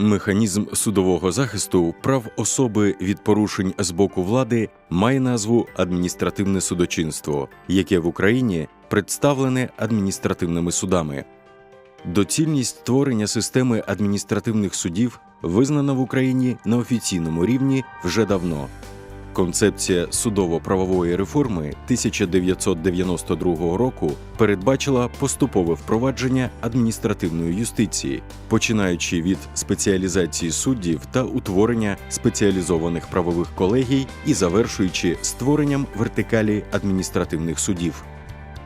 Механізм судового захисту прав особи від порушень з боку влади має назву адміністративне судочинство, яке в Україні представлене адміністративними судами. Доцільність створення системи адміністративних судів визнана в Україні на офіційному рівні вже давно. Концепція судово-правової реформи 1992 року передбачила поступове впровадження адміністративної юстиції, починаючи від спеціалізації суддів та утворення спеціалізованих правових колегій і завершуючи створенням вертикалі адміністративних судів.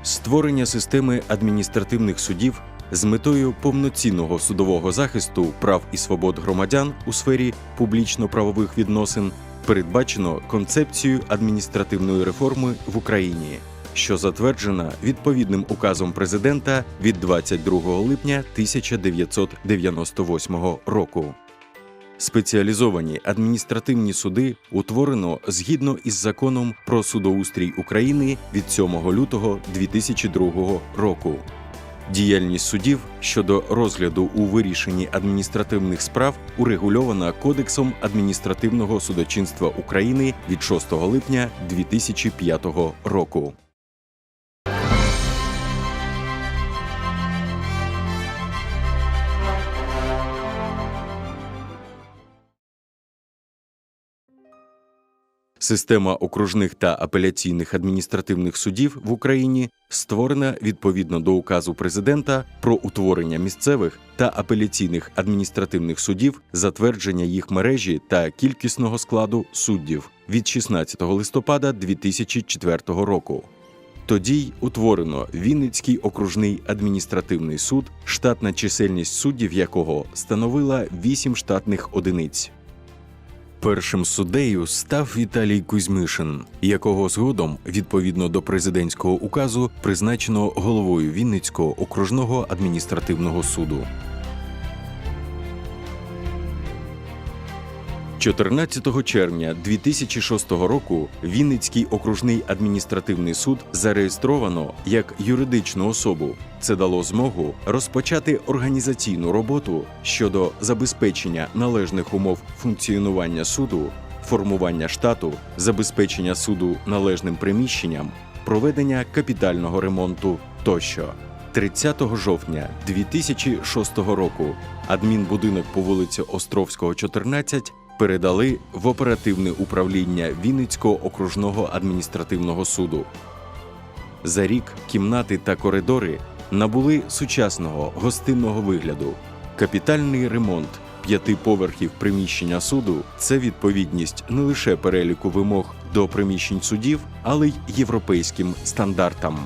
Створення системи адміністративних судів з метою повноцінного судового захисту прав і свобод громадян у сфері публічно-правових відносин передбачено концепцію адміністративної реформи в Україні, що затверджена відповідним указом президента від 22 липня 1998 року. Спеціалізовані адміністративні суди утворено згідно із законом про судоустрій України від 7 лютого 2002 року. Діяльність судів щодо розгляду у вирішенні адміністративних справ урегульована Кодексом адміністративного судочинства України від 6 липня 2005 року. Система окружних та апеляційних адміністративних судів в Україні створена відповідно до указу президента про утворення місцевих та апеляційних адміністративних судів, затвердження їх мережі та кількісного складу суддів від 16 листопада 2004 року. Тоді й утворено Вінницький окружний адміністративний суд, штатна чисельність суддів якого становила 8 штатних одиниць. Першим суддею став Віталій Кузьмишин, якого згодом, відповідно до президентського указу, призначено головою Вінницького окружного адміністративного суду. 14 червня 2006 року Вінницький окружний адміністративний суд зареєстровано як юридичну особу. Це дало змогу розпочати організаційну роботу щодо забезпечення належних умов функціонування суду, формування штату, забезпечення суду належним приміщенням, проведення капітального ремонту тощо. 30 жовтня 2006 року адмінбудинок по вулиці Островського, 14 передали в оперативне управління Вінницького окружного адміністративного суду. За рік кімнати та коридори набули сучасного гостинного вигляду. Капітальний ремонт п'яти поверхів приміщення суду це відповідність не лише переліку вимог до приміщень судів, але й європейським стандартам.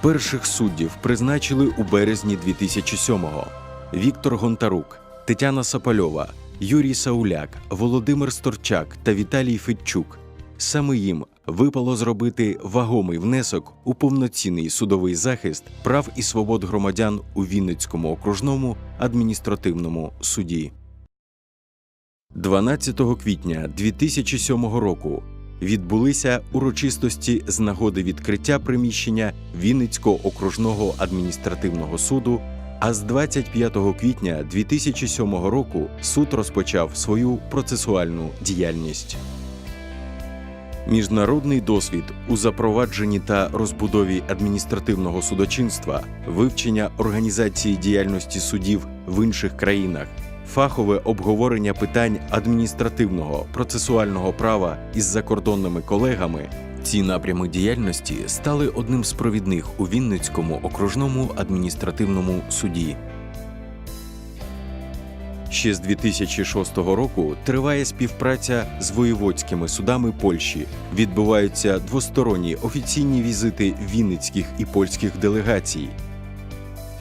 Перших суддів призначили у березні 2007-го. Віктор Гонтарук, Тетяна Сапальова, Юрій Сауляк, Володимир Сторчак та Віталій Федчук. Саме їм випало зробити вагомий внесок у повноцінний судовий захист прав і свобод громадян у Вінницькому окружному адміністративному суді. 12 квітня 2007 року відбулися урочистості з нагоди відкриття приміщення Вінницького окружного адміністративного суду. А з 25 квітня 2007 року суд розпочав свою процесуальну діяльність. Міжнародний досвід у запровадженні та розбудові адміністративного судочинства, вивчення організації діяльності судів в інших країнах, фахове обговорення питань адміністративного процесуального права із закордонними колегами. Ці напрями діяльності стали одним з провідних у Вінницькому окружному адміністративному суді. Ще з 2006 року триває співпраця з воєводськими судами Польщі. Відбуваються двосторонні офіційні візити вінницьких і польських делегацій.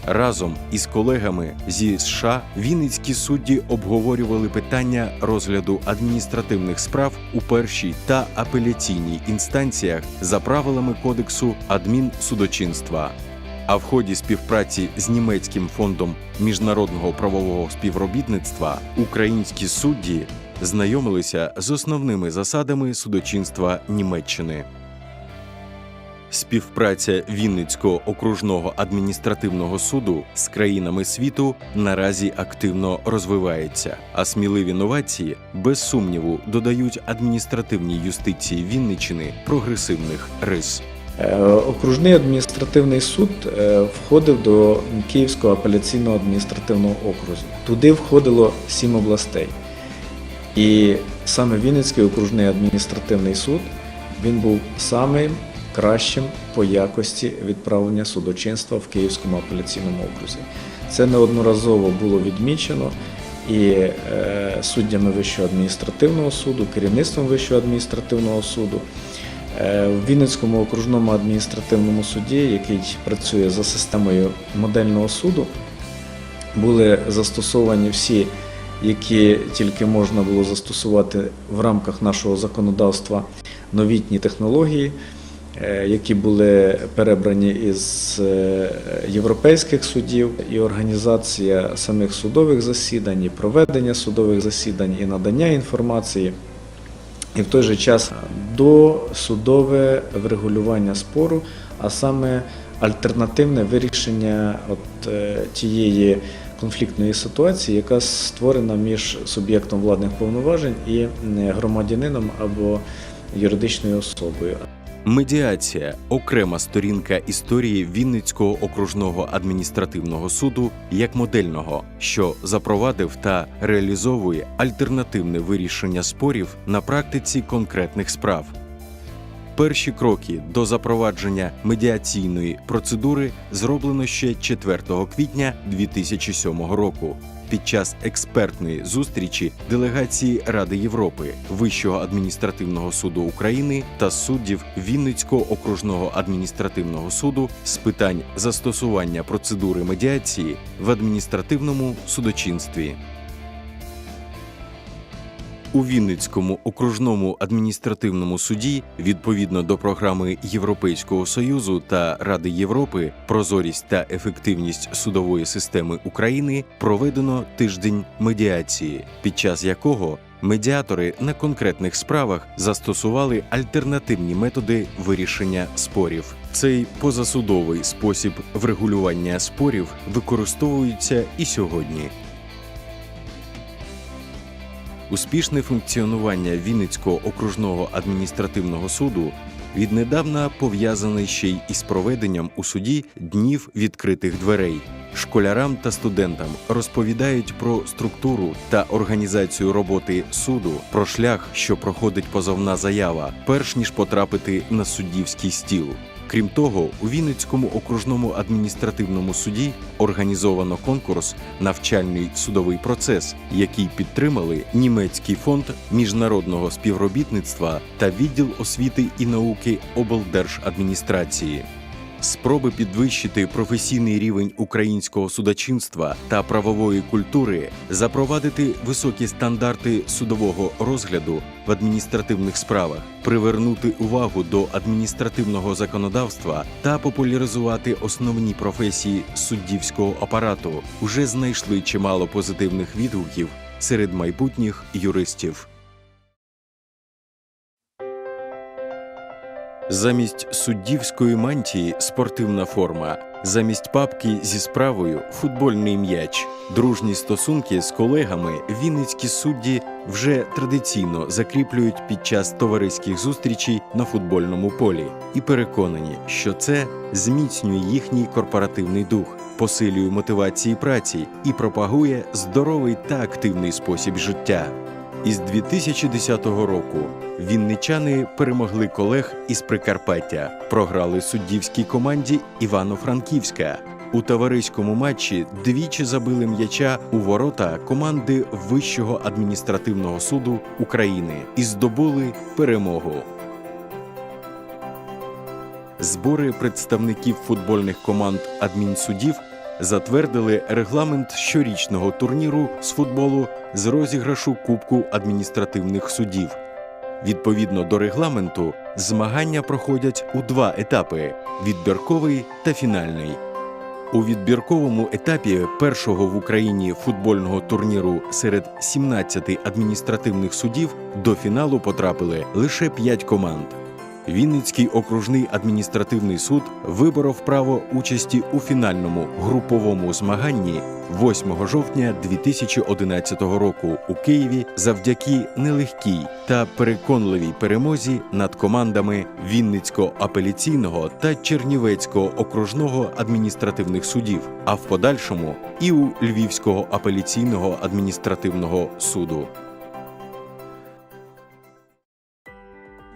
Разом із колегами зі США вінницькі судді обговорювали питання розгляду адміністративних справ у першій та апеляційній інстанціях за правилами Кодексу адмінсудочинства. А в ході співпраці з німецьким фондом міжнародного правового співробітництва українські судді знайомилися з основними засадами судочинства Німеччини. Співпраця Вінницького окружного адміністративного суду з країнами світу наразі активно розвивається, а сміливі новації без сумніву додають адміністративній юстиції Вінниччини прогресивних рис. Е, Окружний адміністративний суд е, входив до Київського апеляційного адміністративного окрузу. Туди входило сім областей. І саме Вінницький окружний адміністративний суд він був самим кращим по якості відправлення судочинства в Київському апеляційному окрузі. Це неодноразово було відмічено і е, суддями Вищого адміністративного суду, керівництвом Вищого адміністративного суду. Е, В Вінницькому окружному адміністративному суді, який працює за системою модельного суду, були застосовані всі, які тільки можна було застосувати в рамках нашого законодавства новітні технології, які були перебрані із е, європейських судів, і організація самих судових засідань, і проведення судових засідань, і надання інформації. І в той же час досудове врегулювання спору, а саме альтернативне вирішення от, е, тієї конфліктної ситуації, яка створена між суб'єктом владних повноважень і е, громадянином або юридичною особою. Медіація окрема сторінка історії Вінницького окружного адміністративного суду як модельного, що запровадив та реалізовує альтернативне вирішення спорів на практиці конкретних справ. Перші кроки до запровадження медіаційної процедури зроблено ще 4 квітня 2007 року під час експертної зустрічі делегації Ради Європи, Вищого адміністративного суду України та суддів Вінницького окружного адміністративного суду з питань застосування процедури медіації в адміністративному судочинстві. У Вінницькому окружному адміністративному суді відповідно до програми Європейського союзу та Ради Європи прозорість та ефективність судової системи України проведено тиждень медіації, під час якого медіатори на конкретних справах застосували альтернативні методи вирішення спорів. Цей позасудовий спосіб врегулювання спорів використовується і сьогодні. Успішне функціонування Вінницького окружного адміністративного суду віднедавна пов'язане ще й із проведенням у суді днів відкритих дверей. Школярам та студентам розповідають про структуру та організацію роботи суду, про шлях, що проходить позовна заява, перш ніж потрапити на суддівський стіл. Крім того, у Вінницькому окружному адміністративному суді організовано конкурс Навчальний судовий процес, який підтримали німецький фонд міжнародного співробітництва та відділ освіти і науки облдержадміністрації. Спроби підвищити професійний рівень українського судочинства та правової культури, запровадити високі стандарти судового розгляду в адміністративних справах, привернути увагу до адміністративного законодавства та популяризувати основні професії суддівського апарату уже знайшли чимало позитивних відгуків серед майбутніх юристів. Замість суддівської мантії спортивна форма, замість папки зі справою футбольний м'яч. Дружні стосунки з колегами вінницькі судді вже традиційно закріплюють під час товариських зустрічей на футбольному полі і переконані, що це зміцнює їхній корпоративний дух, посилює мотивації праці і пропагує здоровий та активний спосіб життя. Із 2010 року вінничани перемогли колег із Прикарпаття, програли суддівській команді Івано-Франківська. У товариському матчі двічі забили м'яча у ворота команди Вищого адміністративного суду України і здобули перемогу. Збори представників футбольних команд адмінсудів затвердили регламент щорічного турніру з футболу з розіграшу Кубку адміністративних судів. Відповідно до регламенту, змагання проходять у два етапи: відбірковий та фінальний. У відбірковому етапі першого в Україні футбольного турніру серед 17 адміністративних судів до фіналу потрапили лише 5 команд. Вінницький окружний адміністративний суд виборов право участі у фінальному груповому змаганні 8 жовтня 2011 року у Києві завдяки нелегкій та переконливій перемозі над командами Вінницького апеляційного та Чернівецького окружного адміністративних судів, а в подальшому і у Львівського апеляційного адміністративного суду.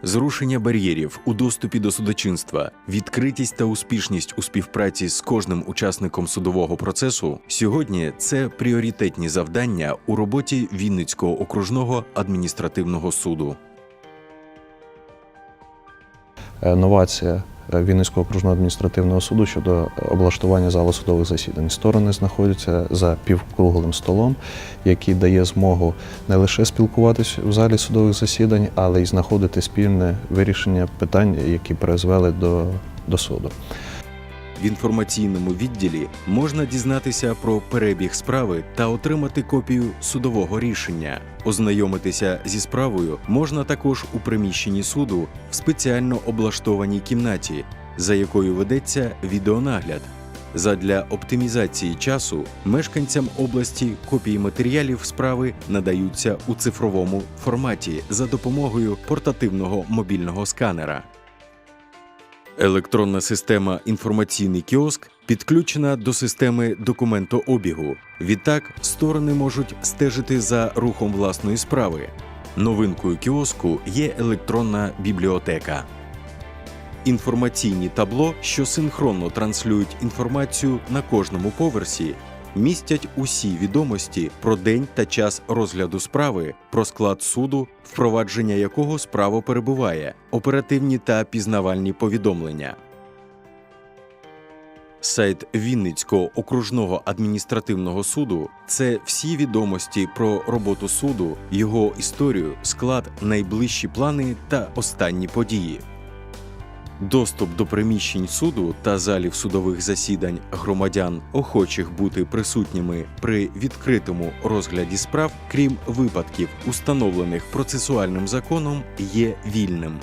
Зрушення бар'єрів у доступі до судочинства, відкритість та успішність у співпраці з кожним учасником судового процесу сьогодні це пріоритетні завдання у роботі Вінницького окружного адміністративного суду. Е, новація Вінницького окружного адміністративного суду щодо облаштування зали судових засідань. Сторони знаходяться за півкруглим столом, який дає змогу не лише спілкуватись в залі судових засідань, але й знаходити спільне вирішення питань, які призвели до, до суду. В інформаційному відділі можна дізнатися про перебіг справи та отримати копію судового рішення. Ознайомитися зі справою можна також у приміщенні суду в спеціально облаштованій кімнаті, за якою ведеться відеонагляд. Задля оптимізації часу мешканцям області копії матеріалів справи надаються у цифровому форматі за допомогою портативного мобільного сканера. Електронна система інформаційний кіоск підключена до системи документообігу. Відтак сторони можуть стежити за рухом власної справи. Новинкою кіоску є електронна бібліотека. Інформаційні табло, що синхронно транслюють інформацію на кожному поверсі, містять усі відомості про день та час розгляду справи, про склад суду, впровадження якого справа перебуває, оперативні та пізнавальні повідомлення. Сайт Вінницького окружного адміністративного суду це всі відомості про роботу суду, його історію, склад, найближчі плани та останні події. Доступ до приміщень суду та залів судових засідань громадян, охочих бути присутніми при відкритому розгляді справ, крім випадків, установлених процесуальним законом, є вільним.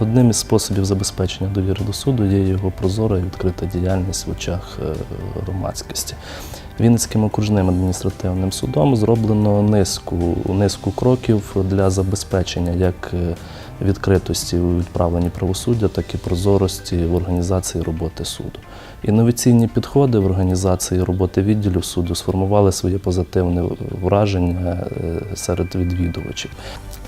Одним із способів забезпечення довіри до суду є його прозора і відкрита діяльність в очах е, громадськості. Вінницьким окружним адміністративним судом зроблено низку, низку кроків для забезпечення як е, відкритості у відправленні правосуддя, так і прозорості в організації роботи суду. Інноваційні підходи в організації роботи відділів суду сформували своє позитивне враження е, серед відвідувачів.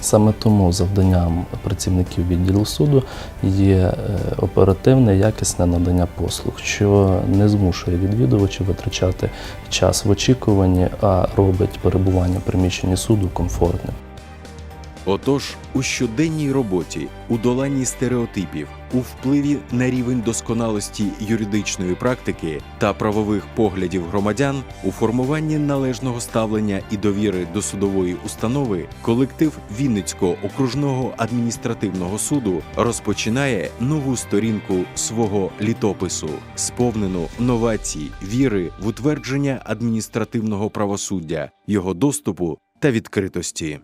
Саме тому завданням працівників відділу суду є е, оперативне якісне надання послуг, що не змушує відвідувачів витрачати час в очікуванні, а робить перебування в приміщенні суду комфортним. Отож, у щоденній роботі, у доланні стереотипів, у впливі на рівень досконалості юридичної практики та правових поглядів громадян, у формуванні належного ставлення і довіри до судової установи, колектив Вінницького окружного адміністративного суду розпочинає нову сторінку свого літопису, сповнену новацій, віри в утвердження адміністративного правосуддя, його доступу та відкритості.